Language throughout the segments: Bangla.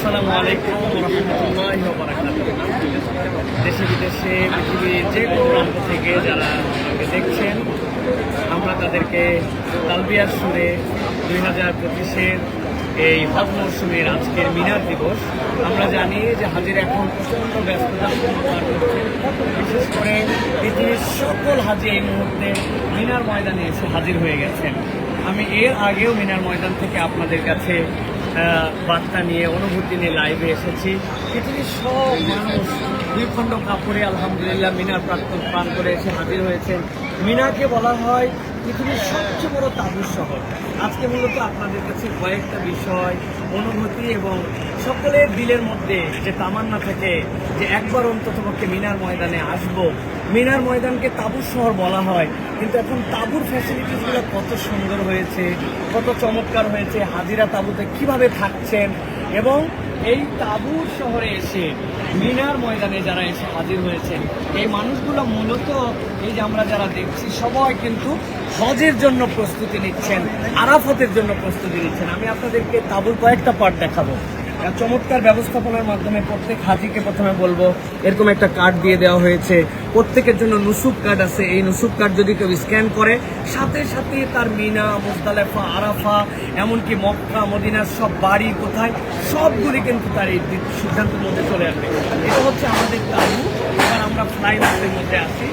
আসসালামু আলাইকুম রহমতুল্লাহ দেশে বিদেশে, পৃথিবীর যে কোনো প্রান্ত থেকে যারা আমাকে দেখছেন, আমরা তাদেরকে তালবিয়ার সুরে দুই হাজার পঁচিশের এই হজ মৌসুমের আজকের মিনার দিবস, আমরা জানি যে হাজির এখন প্রচণ্ড ব্যস্ততা বিশেষ করে পৃথিবীর সকল হাজি এই মুহূর্তে মিনার ময়দানে এসে হাজির হয়ে গেছেন। আমি এর আগেও মিনার ময়দান থেকে আপনাদের কাছে বার্তা নিয়ে, অনুভূতি নিয়ে লাইভে এসেছি। পৃথিবীর সব মানুষ দুই খণ্ড কাপড়ে আলহামদুলিল্লাহ মিনার প্রাক্তন পান করে এসে হাজির হয়েছেন। মিনাকে বলা হয় পৃথিবীর সবচেয়ে বড় তাবুর শহর। আজকে মূলত আপনাদের কাছে কয়েকটা বিষয়, অনুভূতি এবং সকলের দিলের মধ্যে যে তামান্না থাকে যে একবার অন্ততপক্ষে মিনার ময়দানে আসব। মিনার ময়দানকে তাবুর শহর বলা হয়। কিন্তু এখন তাবুর ফ্যাসিলিটিসগুলো কত সুন্দর হয়েছে, কত চমৎকার হয়েছে, হাজিরা তাবুতে কীভাবে থাকছেন এবং এই তাবুর শহরে এসে মিনার ময়দানে যারা এসে হাজির হয়েছেন, এই মানুষগুলো মূলত এই যে আমরা যারা দেখছি, সবাই কিন্তু হজের জন্য প্রস্তুতি নিচ্ছেন, আরাফতের জন্য প্রস্তুতি নিচ্ছেন। আমি আপনাদেরকে তাবুর কয়েকটা পার্ট দেখাবো। চমৎকার ব্যবস্থাপনার মাধ্যমে প্রত্যেক হাজিকে প্রথমে বলব, এরকম একটা কার্ড দিয়ে দেওয়া হয়েছে। প্রত্যেকের জন্য নুসুক কার্ড আছে। এই নুসুক কার্ড যদি কেউ স্ক্যান করে, সাথে সাথে তার মিনা মুজদালেফা আরাফা, এমনকি মক্কা, মদিনার সব বাড়ি কোথায়, সবগুলি কিন্তু তার এই সিদ্ধান্তের মধ্যে চলে আসবে। এটা হচ্ছে আমাদের তাবু এবার আমরা ফ্লাইনাসের মধ্যে আছি।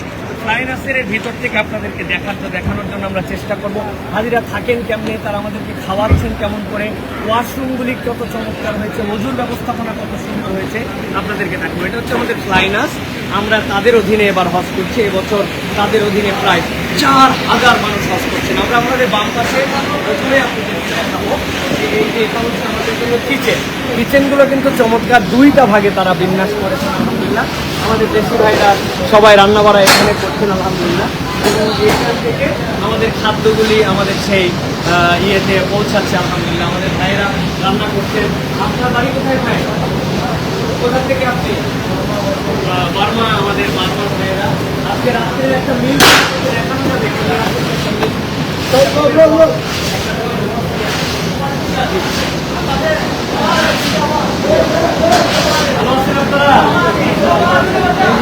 ফ্লাইনাসের ভিতর থেকে আপনাদেরকে দেখার দেখানোর জন্য আমরা চেষ্টা করব। হাজিরা থাকেন কেমনে? তারা আমাদেরকে খাওয়াচ্ছেন কেমন করে? ওয়াশরুমগুলি কত চমৎকার হয়েছে? মজুর ব্যবস্থাপনা কত সুন্দর হয়েছে? আপনাদেরকে দেখাবো। এটা হচ্ছে আমাদের ফ্লাইনাস আমরা তাদের অধীনে এবার হজ করছি। এবছর তাদের অধীনে প্রায় চার হাজার মানুষ হজ করছেন। আমরা আমাদের বাম পাশে প্রথমে আপনাদেরকে দেখাবো। এই যে এটা হচ্ছে আমাদের জন্য কিচেন। কিচেনগুলো কিন্তু চমৎকার। দুইটা ভাগে তারা বিন্যাস করেছেন, আলহামদুলিল্লাহ। আমাদের দেশি ভাইরা সবাই রান্না বাড়া এখানে করছেন আলহামদুলিল্লাহ। এবং এখান থেকে আমাদের খাদ্যগুলি আমাদের সেই ইয়েতে পৌঁছাচ্ছে আলহামদুলিল্লাহ। আমাদের ভাইরা রান্না করছেন আপনার বাড়ি কোথায় ভাই? কোথা থেকে আপনি? বার্মা আমাদের বার্মার ভাইয়েরা। আজকে রাত্রে একটা মিল দেখানো না দেখুন রাত্রে একটা মিল ভালো আছেন আপনারা? এই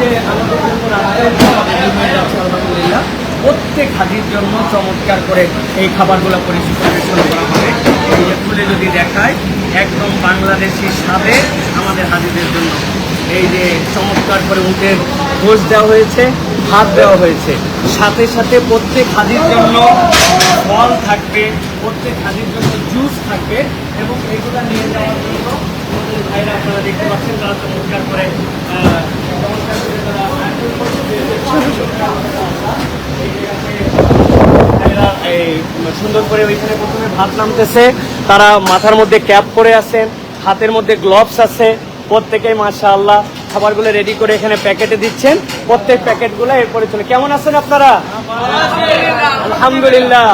যে আমাদের জন্য রাত্রের খাবার ready হয়ে যাচ্ছে, আলহামদুলিল্লাহ। প্রত্যেক হাজির জন্য চমৎকার করে এই খাবারগুলো পরিবেশন করা হবে। এই যে খুলে যদি দেখায়, একদম বাংলাদেশি স্বাদে আমাদের হাজিদের জন্য। এই যে চমৎকার করে উটের গোশ দেওয়া হয়েছে, ভাত দেওয়া হয়েছে। সাথে সাথে প্রত্যেক হাজির জন্য ফল থাকবে, প্রত্যেক হাজির জন্য জুস থাকবে এবং এগুলো নিয়ে যাওয়ার জন্য ভাইরা আপনারা দেখতে পাচ্ছেন, তারা চমৎকার করে চমৎকার করে তারা সুন্দর করে ওইখানে প্রথমে ভাত নামতেছে। তারা মাথার মধ্যে ক্যাপ পরে আছেন, হাতের মধ্যে গ্লোভস আছে। প্রত্যেকেই মাশা আল্লাহ খাবারগুলো রেডি করে এখানে প্যাকেটে দিচ্ছেন। প্রত্যেক প্যাকেটগুলো এরপরে চলে। কেমন আছেন আপনারা? আলহামদুলিল্লাহ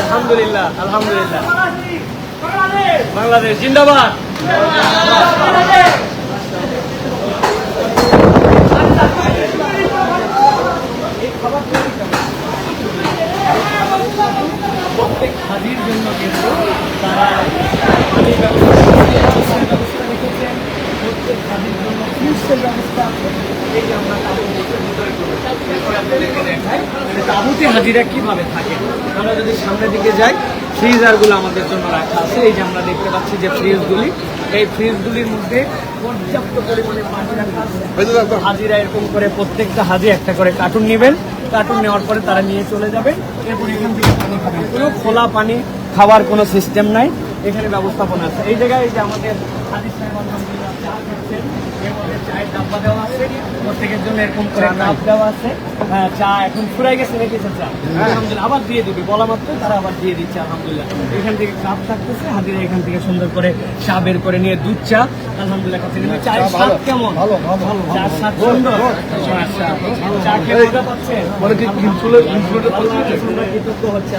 আলহামদুলিল্লাহ আলহামদুলিল্লাহ। বাংলাদেশ, জিন্দাবাদ। প্রত্যেক হাজির জন্য কিন্তু তারা পানির ব্যবস্থা ব্যবস্থা রেখেছেন। প্রত্যেক হাজির জন্য ব্যবস্থা এই আমরা তাবুতে হাজিরা কীভাবে থাকে? আমরা যদি সামনের দিকে যাই ফ্রিজারগুলো আমাদের জন্য রাখা আছে। এই যে আমরা দেখতে পাচ্ছি যে ফ্রিজগুলি এই ফ্রিজগুলির মধ্যে পর্যাপ্ত পরিমাণে পানি রাখা আছে। হাজিরা এরকম করে প্রত্যেকটা হাজি একটা করে কার্টুন নেবেন। কার্টুন নেওয়ার পরে তারা নিয়ে চলে যাবে। এরপর এখান থেকে পানি খাবেন কোনো খোলা পানি খাওয়ার কোনো সিস্টেম নাই। এখানে ব্যবস্থাপনা আছে। এই জায়গায় এই যে আমাদের মধ্যে চায়ের ডাব্বা দেওয়া আছে। প্রত্যেকের জন্য এরকম করে কাপ দেওয়া আছে। হ্যাঁ, চা এখন ফুরাই গেছে নাকি স্যার চা আলহামদুলিল্লাহ আবার দিয়ে দিবি। বলা মাত্র তারা আবার দিয়ে দিচ্ছে আলহামদুলিল্লাহ। এখান থেকে কাপ থাকতেছে হাজিরা এখান থেকে সুন্দর করে চা বের করে নিয়ে দুধ চা আলহামদুলিল্লাহ খাচ্ছে কিন্তু কেমন? ভালো ভালো চার স্বাদ সুন্দর? চা খেয়ে মানে কি ইনসুলেট ইনসুলেট কৃতজ্ঞ হচ্ছে।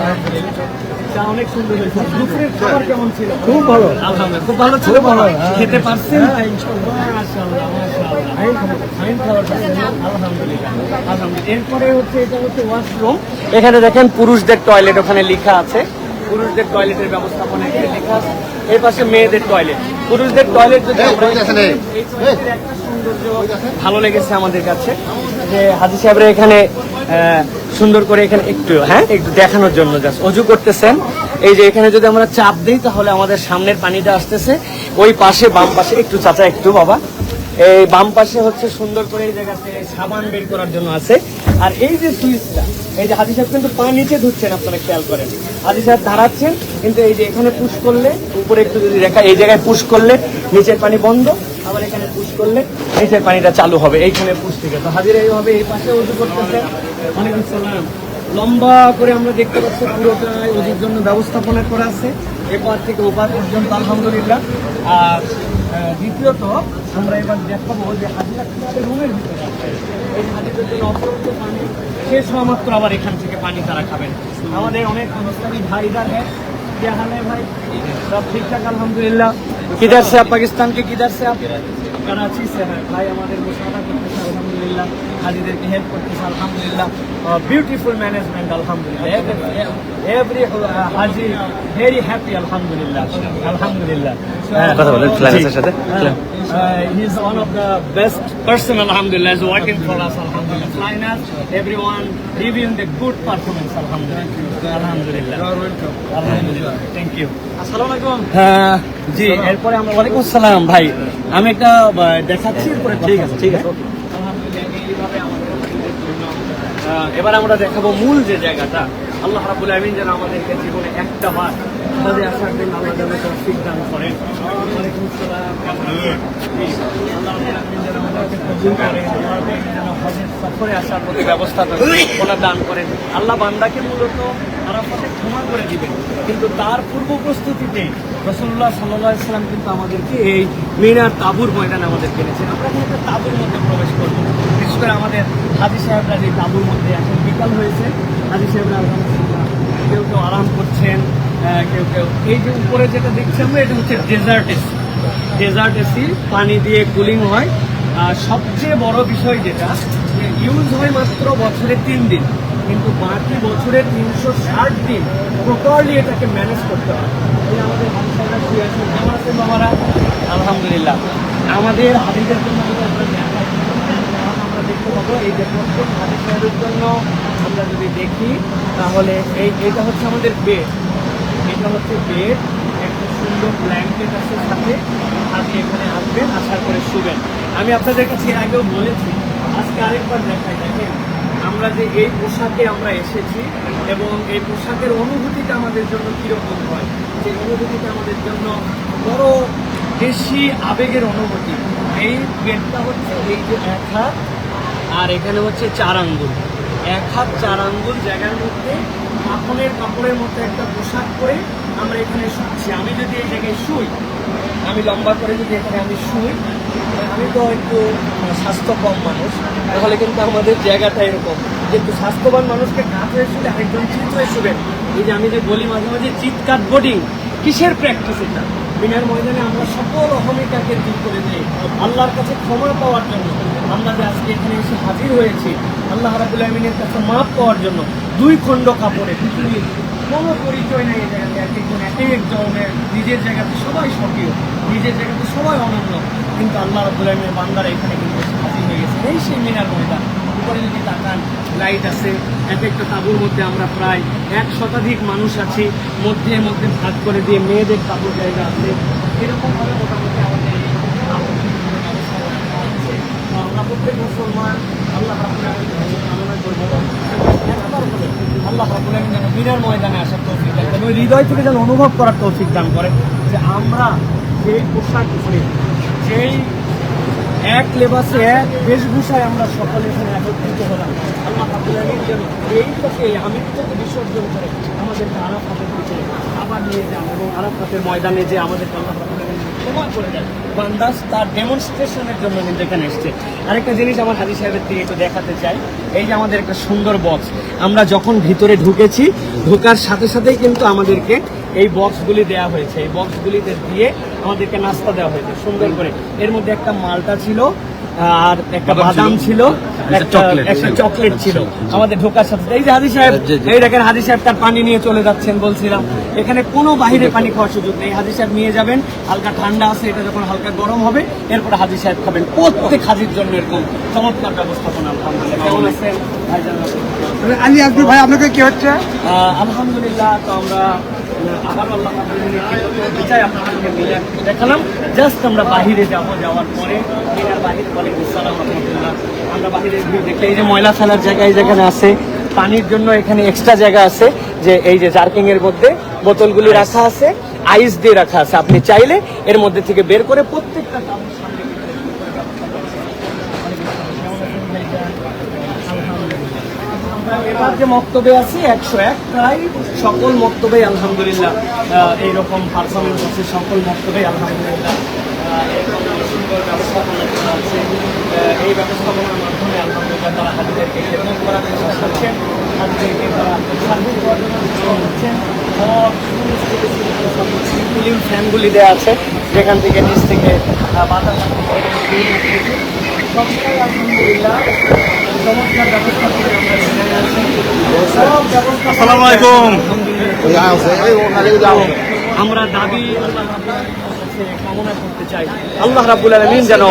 চা অনেক সুন্দর হয়েছে। দুপুরের খাবার কেমন ছিল? খুব ভালো। আলহামদুলিল্লাহ খুব ভালো ছিল। ভালো, হ্যাঁ। খেতে পারছেন? মাশাআল্লাহ মাশাআল্লাহ। এরপরে হচ্ছে এটা হচ্ছে ওয়াশরুম। এখানে দেখেন পুরুষদের টয়লেট ওখানে লেখা আছে। পুরুষদের টয়লেটের ব্যবস্থাপনা এখানে লেখা আছে। এই পাশে মেয়েদের টয়লেট পুরুষদের টয়লেট যদি ভালো লেগেছে আমাদের কাছে। যে হাজি সাহেবরা এখানে সুন্দর করে এখানে একটু হ্যাঁ একটু দেখানোর জন্য জাস্ট অজু করতেছেন। এই যে এখানে যদি আমরা চাপ দিই তাহলে আমাদের সামনের পানিটা আসতেছে। ওই পাশে বাম পাশে একটু চাচা একটু বাবা। এই বাম পাশে হচ্ছে সুন্দর করে এই জায়গাতে সাবান বের করার জন্য আছে। আর এই যে সুইচটা, এই যে হাজি সাহেব কিন্তু পা নিচে ধুচ্ছেন, আপনারা খেয়াল করেন। হাজি সাহেব দাঁড়াচ্ছেন, কিন্তু এই যে এখানে পুশ করলে, উপরে একটু যদি দেখা, এই জায়গায় পুশ করলে নিচের পানি বন্ধ, আবার এখানে পুশ করলে নিচের পানিটা চালু হবে, এইখানে পুশ থেকে। তো হাজির এইভাবে এই পাশে উজু করতেছে। অনেক সালাম। লম্বা করে আমরা দেখতে পাচ্ছি পুরোটাই ওদের জন্য ব্যবস্থাপনা করা আছে। এপার থেকে ওপার পর্যন্ত, আলহামদুলিল্লাহ। আর দ্বিতীয়ত আমরা এবার দেখাবো যে রুমের ভিতরে এই পানি শেষ হওয়া মাত্র আবার এখান থেকে পানি তারা খাবেন। আমাদের অনেক অনুষ্ঠানী ভাইরা নেন ভাই? সব ঠিকঠাক আলহামদুলিল্লাহ। কিদার সে পাকিস্তানকে কিদার সে কারাচি সাহেব ভাই আমাদের মুসাদা হাজিদেরকে হেল্প করতেছে আলহামদুলিল্লাহ। বিউটিফুল ম্যানেজমেন্ট আলহামদুলিল্লাহ। এভরি হাজি ভেরি হ্যাপি আলহামদুলিল্লাহ। আলহামদুলিল্লাহ। কথা বলেন ফ্লাইনাসের সাথে। He is one of the best person আলহামদুলিল্লাহ ইজ ওয়ার্কিং ফর আস আলহামদুলিল্লাহ। Flynas everyone reviewing the good performance আলহামদুলিল্লাহ। আলহামদুলিল্লাহ। আলহামদুলিল্লাহ। থ্যাংক ইউ আসসালামু আলাইকুম। হ্যাঁ জি এরপরে আমরা ওয়ালাইকুম আসসালাম ভাই। আমি একটা দেখাচ্ছি ঠিক আছে ঠিক আছে এবার আমরা দেখাবো মূল যে জায়গাটা। আল্লাহ রাবুল আমিন যেন আমাদেরকে জীবনে একটা বার হজে আসার দিন আল্লাহ যেন তৌফিক দান করেন সফরে আসার প্রতি ব্যবস্থা ওনার দান করেন। আল্লাহ বান্দাকে মূলত আরাফাতে ক্ষমা করে দিবেন। কিন্তু তার পূর্ব প্রস্তুতিতে রসুল্লাহ সাল্লাহ ইসলাম কিন্তু আমাদেরকে এই মিনার তাবুর ময়দানে আমাদের কিনেছেন আমরা একটা তাবুর মধ্যে প্রবেশ করব। বিশেষ করে আমাদের হাজি সাহেবরা যে তাবুর মধ্যে এখন বিকাল হয়েছে, হাজি সাহেবরা আলহামদুলিল্লাহ কেউ কেউ আরাম করছেন কেউ কেউ এই যে উপরে যেটা দেখছি আমরা, এটা হচ্ছে ডেজার্ট এসি ডেজার্ট এসি পানি দিয়ে কুলিং হয়। আর সবচেয়ে বড় বিষয় যেটা ইউজ হয় মাত্র বছরে তিন দিন, কিন্তু বাকি বছরে তিনশো ষাট দিন প্রপারলি এটাকে ম্যানেজ করতে হয়। এই আমাদের বাবারা? আলহামদুলিল্লাহ। আমাদের হাদিসের জন্য পাবো এই যে প্রত্যেক হাদিসের জন্য আমরা যদি দেখি, তাহলে এই এটা হচ্ছে আমাদের বেড এটা হচ্ছে বেড একটা সুন্দর ব্ল্যাঙ্কেট আছে সাথে। আপনি এখানে আসবেন, আসার করে শুবেন। আমি আপনাদের কাছে আগেও বলেছি, আজকে আরেকবার দেখাই, দেখেন। আমরা যে এই পোশাকে আমরা এসেছি এবং এই পোশাকের অনুভূতিটা আমাদের জন্য কীরকম হয়, যে অনুভূতিটা আমাদের জন্য বড় বেশি আবেগের অনুভূতি। এই বেডটা হচ্ছে এই যে হাত আর এখানে হচ্ছে চার আঙ্গুল। এক হাত চার আঙ্গুল জায়গার মধ্যে, কাপড়ের কাপড়ের মধ্যে একটা পোশাক পরে আমরা এখানে শুচ্ছি। আমি যদি এই জায়গায় শুই, আমি লম্বা করে যদি এখানে আমি শুই আমি তো একটু স্বাস্থ্য কম মানুষ। তাহলে কিন্তু আমাদের জায়গাটা এরকম। যে একটু স্বাস্থ্যবান মানুষকে কাত হয়ে শুলে আরেকজন চিত হয়ে শুবেন এই যে আমি যে বলি মাঝে মাঝে, চিৎকার বোর্ডিং, কিসের প্র্যাকটিস এটা? বিনার ময়দানে আমরা সকল অহমিকাকে দূর করে দিই। আল্লাহর কাছে ক্ষমা পাওয়ার জন্য। আমরা যে আজকে এখানে এসে হাজির হয়েছি, আল্লাহ রাবুল আলমিনের কাছে মাপ পাওয়ার জন্য দুই খণ্ড কাপড়ে পৃথিবীর কোনো পরিচয় নেই এই জায়গাতে এক একজন এক একজনের নিজের জায়গাতে সবাই সক্রিয় নিজের জায়গাতে সবাই অনন্য। কিন্তু আল্লাহ রাবুল আলমিনের বান্দারা এখানে কিন্তু হাজির হয়ে গেছে। এই সেই মিনার ময়দান, উপরে যদি তাকান, লাইট আছে, এক একটা তাঁবুর মধ্যে আমরা প্রায় এক শতাধিক মানুষ আছি, মধ্যে মধ্যে ভাগ করে দিয়ে মেয়েদের তাঁবুর জায়গা আছে। এরকমভাবে মোটামুটি আমাদের এই তাঁবুর ব্যবস্থা করা হচ্ছে। তো আমরা প্রত্যেক মুসলমান আল্লাহ রাবুল কামনা আল্লাহ রাবুল যেন বীরের ময়দানে আসার তৌফিক হৃদয় থেকে যেন অনুভব করার তৌফিক দান করে যে আমরা যেই পোশাক পরে, যেই এক লেবাসে এক বেশভূষায় আমরা সকলে এখানে একত্রিত হলাম, আল্লাহ রাব্বুল আলামিন যেন এইটাকে আমিত্বকে বিসর্জন করে আমাদেরকে আরাফাতের দিকে আবার নিয়ে যান এবং আরাফাতের ময়দানে যে আমাদেরকে আল্লাহ আলামিন ক্ষমা করে দেন বান্দাস তার ডেমনস্ট্রেশনের জন্য কিন্তু এখানে এসছে। আরেকটা জিনিস আমার হাজি সাহেবের থেকে একটু দেখাতে চাই। এই যে আমাদের একটা সুন্দর বক্স আমরা যখন ভিতরে ঢুকেছি ঢোকার সাথে সাথেই কিন্তু আমাদেরকে এই বক্সগুলি দেওয়া হয়েছে। এই বক্সগুলিতে দিয়ে আমাদেরকে নাস্তা দেওয়া হয়েছে সুন্দর করে। এর মধ্যে একটা মালটা ছিল আর একটা বাদাম ছিল। একটা চকলেট ছিল। আমাদের ঢোকার সাথে এই যে হাজি সাহেব এই দেখেন হাজি সাহেব তার পানি নিয়ে চলে যাচ্ছেন বলছিলাম। এখানে কোনো বাহিরে পানি খাওয়ার সুযোগ নেই। হাজি সাহেব নিয়ে যাবেন হালকা ঠান্ডা আছে এটা যখন হালকা গরম হবে এরপরে হাজি সাহেব খাবেন। প্রত্যেক হাজির জন্য এরকম চমৎকার ব্যবস্থাপনা আলহামদুলিল্লাহ কেমন আছেন? আলী আকবর ভাই আপনাকে কি হচ্ছে? আলহামদুলিল্লাহ তো আমরা আবার আল্লাহ চাই আপনাদেরকে মিলে দেখালাম। জাস্ট আমরা বাহিরে যাব যাওয়ার পরে বলে আমরা বাহিরে এই যে ময়লা ফেলার জায়গা এই যেখানে আছে পানির জন্য এখানে এক্সট্রা জায়গা আছে যে এই যে জার্কিং এর মধ্যে বোতলগুলি রাখা আছে আইস দিয়ে রাখা আছে। আপনি চাইলে এর মধ্যে থেকে বের করে প্রত্যেকটা এবার যে মক্তবে আছি একশো এক প্রায় সকল মক্তবে আলহামদুলিল্লাহ এইরকম পারফরমেন্স আছে সকল মক্তবে আলহামদুলিল্লাহ। ব্যবস্থাপনা আছে। এই আলহামদুলিল্লাহ তারা হাজিদেরকে খেদমত করার চেষ্টা করছেন। হাজিদেরকে তারা সার্ভিস দেওয়ার জন্য চেষ্টা করছেন। কুলিং ফ্যানগুলি দেওয়া আছে। যেখান থেকে নিচ থেকে বাতাস সবটাই আলহামদুলিল্লাহ চমৎকার ব্যবস্থা করে আমরা সেখানে আছি। সব ব্যবস্থা আসসালামু আলাইকুম। আমরা দাবি কামনা করতে চাই। আল্লাহ রাব্বুল আলামিন যেন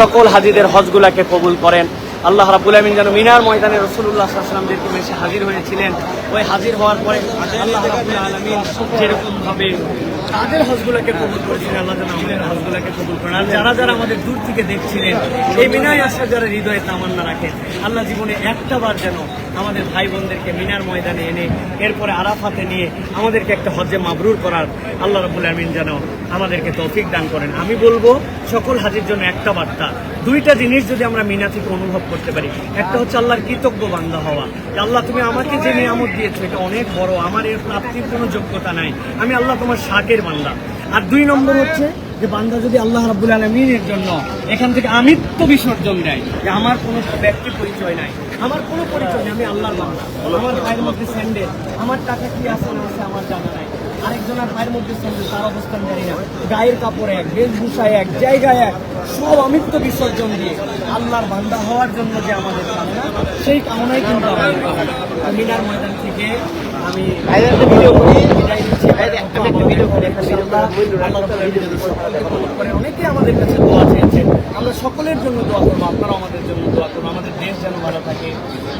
সকল হাজিদের হজগুলাকে কবুল করেন। আল্লাহ রাবুল আমিন যেন মিনার ময়দানে রসুল্লাহ সাল্লাম মেসে হাজির হয়েছিলেন। ওই হাজির হওয়ার পরে আল্লাহ রাবুল আলমিন যেরকমভাবে তাদের হজগুলাকে কবুল করেছিলেন, আল্লাহ যেন আমাদের হজগুলাকে কবুল করেন। আর যারা যারা আমাদের দূর থেকে দেখছিলেন, এই মিনায় আসার যারা হৃদয়ে তামান্না রাখেন, আল্লাহ জীবনে একটা বার যেন আমাদের ভাই বোনদেরকে মিনার ময়দানে এনে এরপরে আরাফাতে নিয়ে আমাদেরকে একটা হজ্জে মাবরুর করার আল্লাহ রাবুল আমিন যেন আমাদেরকে তৌফিক দান করেন। আমি বলব, সকল হাজির জন্য একটা বার্তা। দুইটা জিনিস যদি আমরা মিনা থেকে অনুভব করতে পারি। একটা হচ্ছে আল্লাহর কৃতজ্ঞ বান্দা হওয়া। যে আল্লাহ, তুমি আমাকে যে নিয়ামত দিয়েছ, এটা অনেক বড়। আমার এর প্রাপ্তির কোনো যোগ্যতা নাই। আমি আল্লাহ তোমার শাকের বান্দা। আর দুই নম্বর হচ্ছে যে বান্দা যদি আল্লাহ রাবুল আলমিনের জন্য এখান থেকে আমিত্ব বিসর্জন দেয়, যে আমার কোনো ব্যক্তি পরিচয় নাই। আমার কোনো পরিচয় নেই, আমি আল্লাহর বান্দা। আমার পায়ের মধ্যে স্যান্ডেল আমার টাকা কি আছে না আছে আমার জানা নাই। আরেকজনের পায়ের মধ্যে স্যান্ডেল তার অবস্থান জানি না। গায়ের কাপড় এক বেশভূষা এক, জায়গায় এক, সব আমিত্ব বিসর্জন দিয়ে আল্লাহর বান্দা হওয়ার জন্য যে আমাদের কামনা সেই কামনাই কিন্তু মিনার ময়দান থেকে আমি ভিডিও করি অনেকে আমাদের কাছে দোয়া চেয়েছেন আমরা সকলের জন্য দোয়া করব আপনারা আমাদের জন্য দোয়া করব। আমাদের দেশ যেন ভালো থাকে।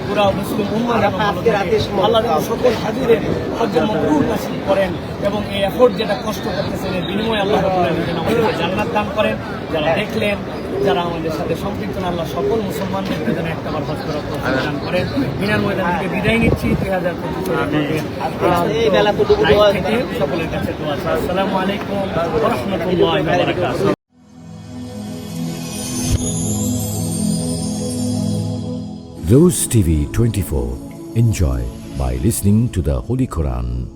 পুরা মুসলিম উম্মা যেন ভালো থাকে। আল্লাহ যেন সকল হাজিরের হজ্জের মকরুর নাসিব করেন এবং এই এফোর্ট যেটা কষ্ট করতেছেন এর বিনিময়ে আল্লাহ জান্নাত দান করেন। যারা দেখলেন যারা আমাদের সাথে সম্পৃক্ত আল্লাহ সকল মুসলমানদেরকে যেন একটা বার হজ করার তৌফিক দান করেন মিনার ময়দান থেকে বিদায় নিচ্ছি। দুই হাজার পঁচিশ থেকে সকলের কাছে দোয়া আসসালামু আলাইকুম ওয়া রাহমাতুল্লাহি ওয়া বারাকাতুহু। Rose TV 24. Enjoy by listening to the Holy Quran.